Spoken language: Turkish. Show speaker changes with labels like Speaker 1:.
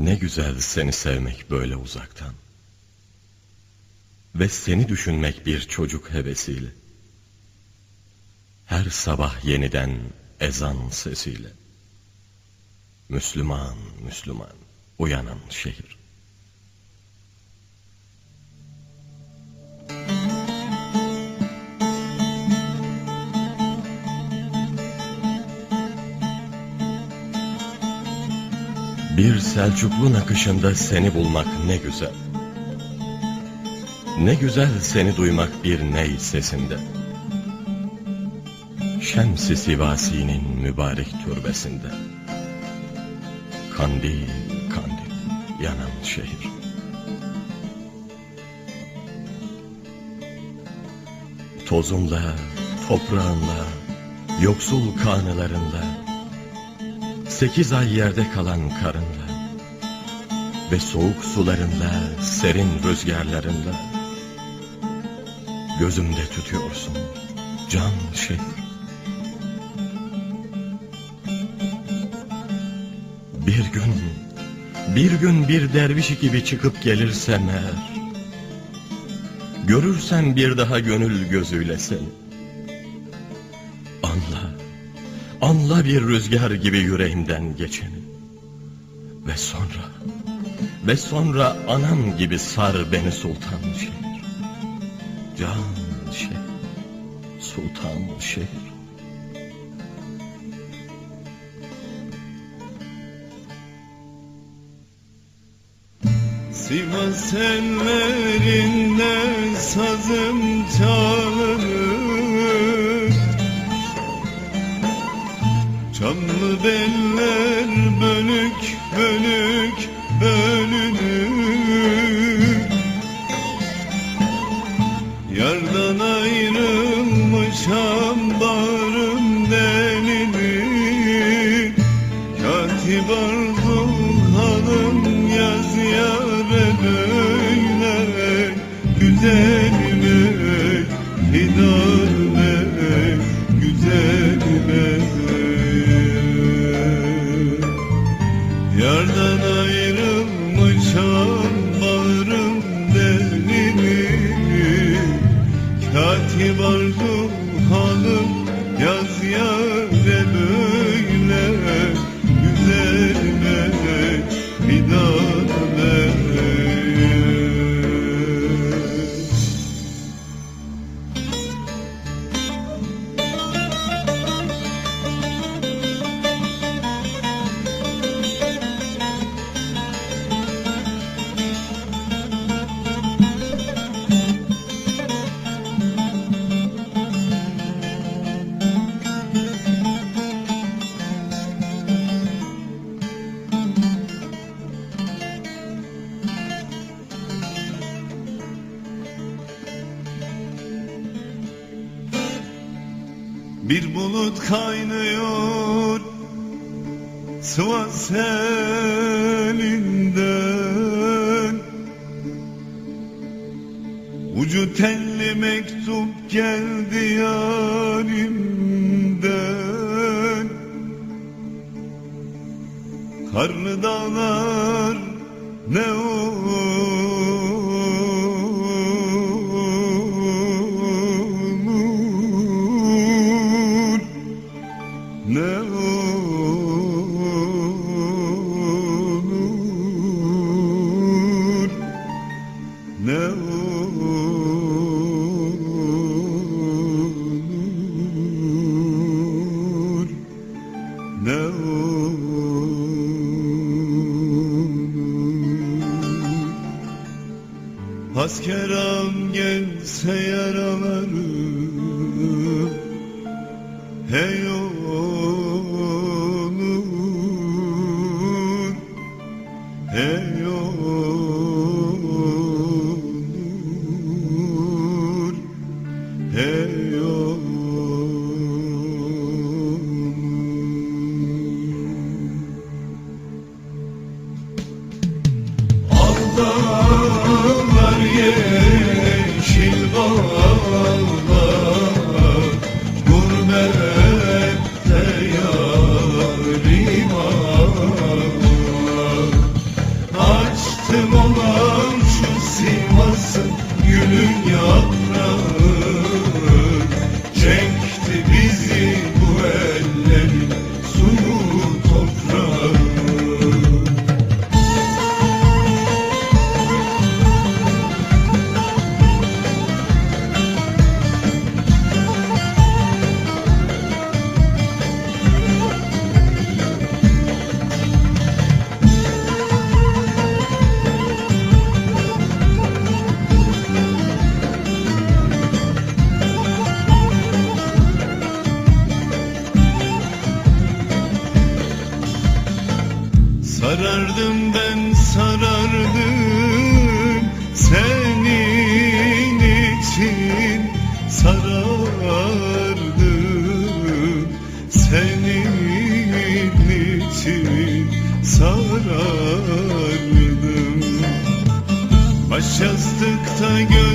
Speaker 1: Ne güzel seni sevmek böyle uzaktan. Ve seni düşünmek bir çocuk hevesiyle. Her sabah yeniden ezan sesiyle. Müslüman, Müslüman, uyanan şehir. Bir Selçuklu nakışında seni bulmak ne güzel. Ne güzel seni duymak bir ney sesinde. Şems-i Sivasi'nin mübarek türbesinde. Kandil, kandil, yanan şehir. Tozunla, toprağınla, yoksul kanılarında, Sekiz ay yerde kalan karınla Ve soğuk sularında, serin rüzgarlarında Gözümde tutuyorsun can şehir Bir gün, bir gün bir derviş gibi çıkıp gelirsem eğer Görürsem bir daha gönül gözüyle seni Anla bir rüzgar gibi yüreğimden geçeni Ve sonra Ve sonra anam gibi sar beni sultan şehir. Can şehir Sultan şehir.
Speaker 2: Sivas ellerinde sazım çalınır Çamlı beller bölük bölük bölünür Yardan ayrılmışam bağrım delilir Katip arzum halım yaz yâre böyle Güzelime hidame yâre Bir bulut kaynıyor Sivas elinden Ucu telli mektup geldi yarimden Karlı dağlar ne olur Askeram gelse yaralarım. Hey Sarardım ben sarardım. Senin için sarardım. Senin için sarardım. Baş yastıkta gö